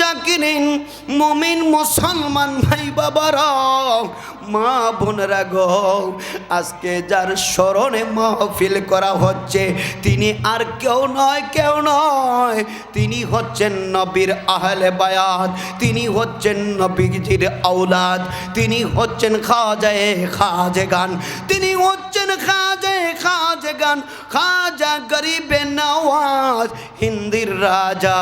জাকিরিন, মমিন মুসলমান ভাই বাবারা, মা বোনেরা গো, আজকে যার স্মরণে মাহফিল করা হচ্ছে, তিনি আর কেউ নয় কেউ নয়। তিনি হচ্ছেন নবীর আহলে বায়াত, তিনি হচ্ছেন নবীজির আউলাদ তিনি হচ্ছেন খাজায়ে খাজে গান, তিনি হচ্ছেন খাজে খাজে গান, খাজা গরিবে নওয়াজ, হিন্দির রাজা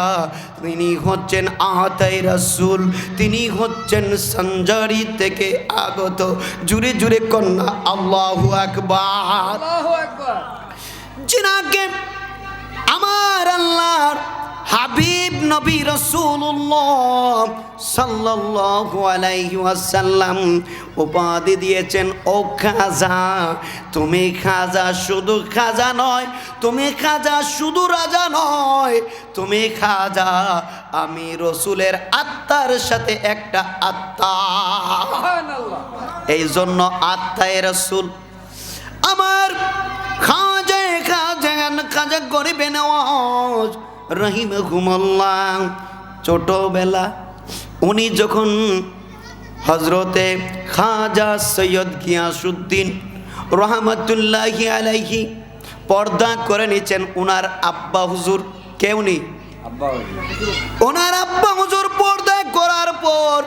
তিনি হচ্ছেন আহতাই রসুল তিনি হচ্ছেন সঞ্জারি থেকে আগত। জুড়ে জুড়ে কন্যা আল্লাহু আকবার। আল্লাহু আমার আল্লাহর হাবিব নবী রসুল্লাহ সাল্লাল্লাহু আলাইহি ওয়াসাল্লাম উপাধি দিয়েছেন ও খাজা তুমি খাজা শুধু খাজা নয় তুমি খাজা শুধু রাজা নয় তুমি খাজা আমি রসুলের আত্মার সাথে একটা আত্মা। এই জন্য আত্মায় রসুল। আমার খাজে খাজান খাজা গরিবে নওয়াজ রহিম ঘুমল্লাহ ছোটবেলা উনি যখন হজরতে খাজা সৈয়দ গিয়াসুদ্দিন রহমতুল্লাহি আলাইহি পর্দা করে নিচ্ছেন উনার আব্বা হুজুর। কেউ নেই ওনার আব্বা হুজুর পর্দা করার পর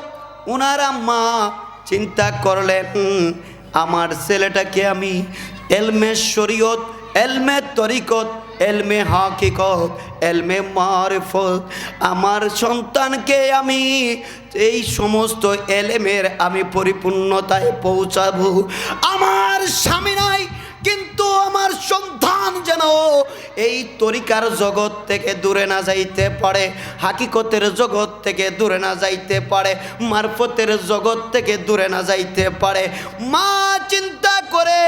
ওনার আম্মা চিন্তা করলেন "হুম, আমার ছেলেটাকে আমি এলমে শরীয়ত এলমে তরিকত এলমে হাকিকত, এলমে মারফত। আমার সন্তানকে আমি এই সমস্ত এলেমের আমি পরিপূর্ণতায় পৌঁছাবো। আমার স্বামী নাই, কিন্তু আমার সন্তান যেন এই তরিকার জগৎ থেকে দূরে না যাইতে পারে, হাকিকতের জগৎ থেকে দূরে না যাইতে পারে, মারফতের জগৎ থেকে দূরে না যাইতে পারে। মা, চিন্তা করে,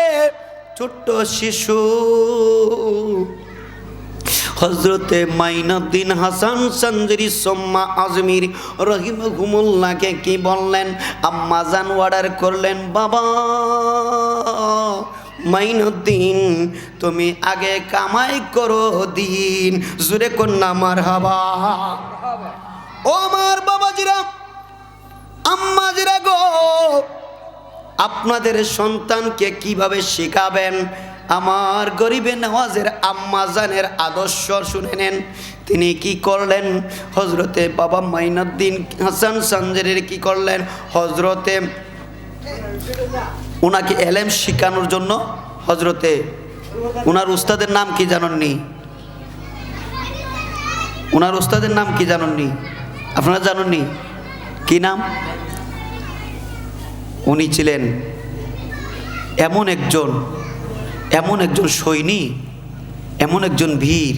ছোট্ট শিশু হজরতে মাইনুদ্দিন হাসান সঞ্জরি সোম্মা আজমির রহিম ঘুমুল্লাহকে কি বললেন? আম্মা জান অর্ডার করলেন, বাবা, মাইনুদ্দিন, তুমি আগে কামাই করো দিন। জুড়ে কন্যা মার হাবা ও আমার বাবাজিরা, আম্মাজিরা গো, আপনাদের সন্তানকে কীভাবে শেখাবেন? আমার গরিবে নওয়াজের আম্মাজানের আদর্শ শুনে নেন। তিনি কি করলেন? হজরতে বাবা মাইনুদ্দিন হাসান সঞ্জেরের কি করলেন? হজরতে ওনাকে এলেম শেখানোর জন্য হজরতে ওনার উস্তাদের নাম কি জানেননি? ওনার উস্তাদের নাম কি জানেননি? আপনারা জানেননি? কি নাম? উনি ছিলেন এমন একজন এমন একজন সৈনিক এমন একজন বীর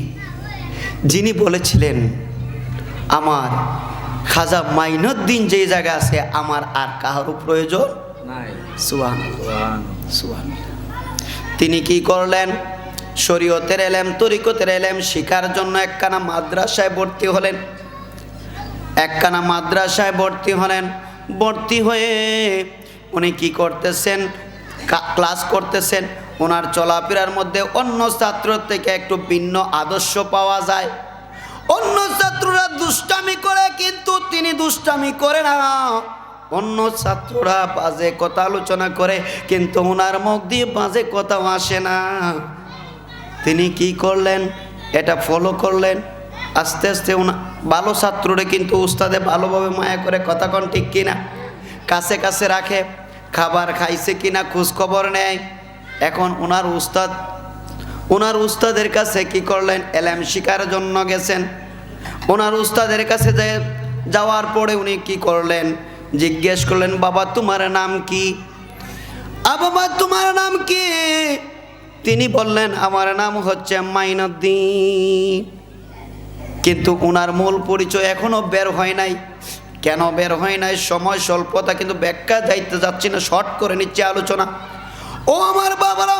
যিনি বলেছিলেন আমার খাজা মাইনুদ্দিন যে জায়গা আছে আমার আর কাহারও প্রয়োজন নাই। সুহান সুহান তিনি কি করলেন? শরীয়তের এলেম তরিকতের এলেম শিকার জন্য একখানা মাদ্রাসায় ভর্তি হলেন। একখানা মাদ্রাসায় ভর্তি হলেন। ভর্তি হয়ে উনি কি করতেছেন? ক্লাস করতেছেন। ওনার চলাফেরার মধ্যে অন্য ছাত্র থেকে একটু ভিন্ন আদর্শ পাওয়া যায়। অন্য ছাত্ররা দুষ্টামি করে, কিন্তু তিনি দুষ্টামি করে না। অন্য ছাত্ররা বাজে কথা আলোচনা করে, কিন্তু ওনার মুখ দিয়ে বাজে কথাও আসে না। তিনি কি করলেন? এটা ফলো করলেন। আস্তে আস্তে ভালো ছাত্ররে কিন্তু উস্তাদে ভালোভাবে মায়া করে কথা কন ঠিক কিনা? কাছে কাছে রাখে, খাবার খাইছে কিনা খোঁজ খবর নেয়। এখন ওনার উস্তাদ ওনার উস্তাদের কাছে কি করলেন? এলাম শিকার জন্য গেছেন। ওনার উস্তাদের কাছে যে যাওয়ার পরে উনি কি করলেন? জিজ্ঞেস করলেন, বাবা, তোমার নাম কি? আ বাবা, তোমার নাম কি? তিনি বললেন, আমার নাম হচ্ছে মাইনুদ্দিন। কিন্তু ওনার মূল পরিচয় এখনও বের হয় নাই। কেন বের হয় নাই? সময় স্বল্পতা, কিন্তু ব্যাখ্যা যাইতে যাচ্ছি না, শর্ট করে নিচ্ছে আলোচনা। ও আমার বাবারা,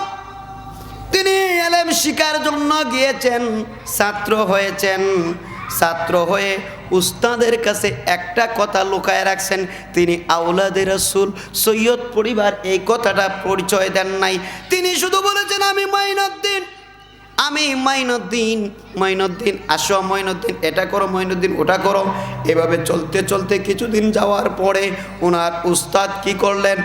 তিনি এলেম শিকার জন্য গিয়েছেন, ছাত্র হয়েছেন। ছাত্র হয়ে উস্তাদের কাছে একটা কথা লুকায় রাখছেন, তিনি আউলাদের রসুল, সৈয়দ পরিবার, এই কথাটা পরিচয় দেন নাই। তিনি শুধু বলেছেন, আমি মাইনুদ্দিন আমি মাইনুদ্দিন মাইনুদ্দিন, আসো মাইনুদ্দিন, এটা করো মাইনুদ্দিন, ওটা করো। এভাবে চলতে চলতে কিছুদিন যাওয়ার পরে ওনার উস্তাদ কি করলেন?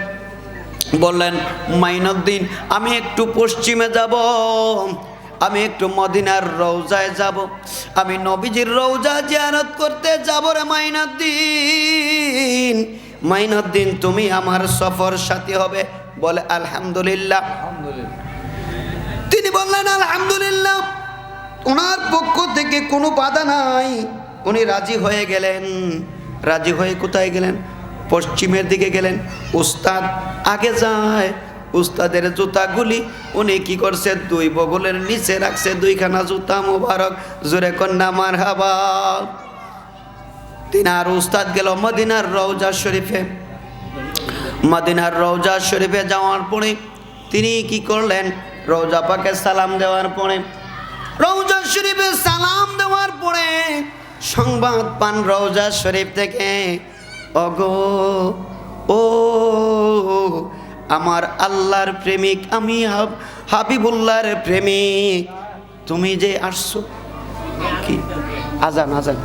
বললেন মাইনুদ্দিন আমি একটু পশ্চিমে যাব। আমি একটু মদিনার রৌজায় যাব। আমি নবীজির রৌজা জিয়ারত করতে যাব রে মাইনুদ্দিন মাইনুদ্দিন তুমি আমার সফর সাথী হবে। বলে আলহামদুলিল্লাহ। আলহামদুলিল্লাহ। তিনি বললেন আলহামদুলিল্লাহ ওনার পক্ষ থেকে কোনো বাধা নাই। উনি রাজি হয়ে গেলেন। রাজি হয়ে কোথায় গেলেন? পশ্চিমের দিকে গেলেন। উস্তাদ আগে যায়, উস্তাদের জুতাগুলি। উনি কি করছে? দুই বগলের নিচে রাখছে, দুইখানা জুতা মোবারক। জোরে কন্যা মার হাবা তিনার উস্তাদ গেল মদিনার রওজা শরীফে। মদিনার রওজা শরীফে যাওয়ার পরে তিনি কি করলেন? রওজা পাকে সালাম দেওয়ার পরে, রওজা শরীফে সালাম দেওয়ার পরে সংবাদ পান রওজা শরীফ থেকে। অগো, ও, আমার আল্লাহর প্রেমিক, আমি হাব- হাবিবুল্লাহর প্রেমিক। তুমি যে আসছো, কি? আজান আজান।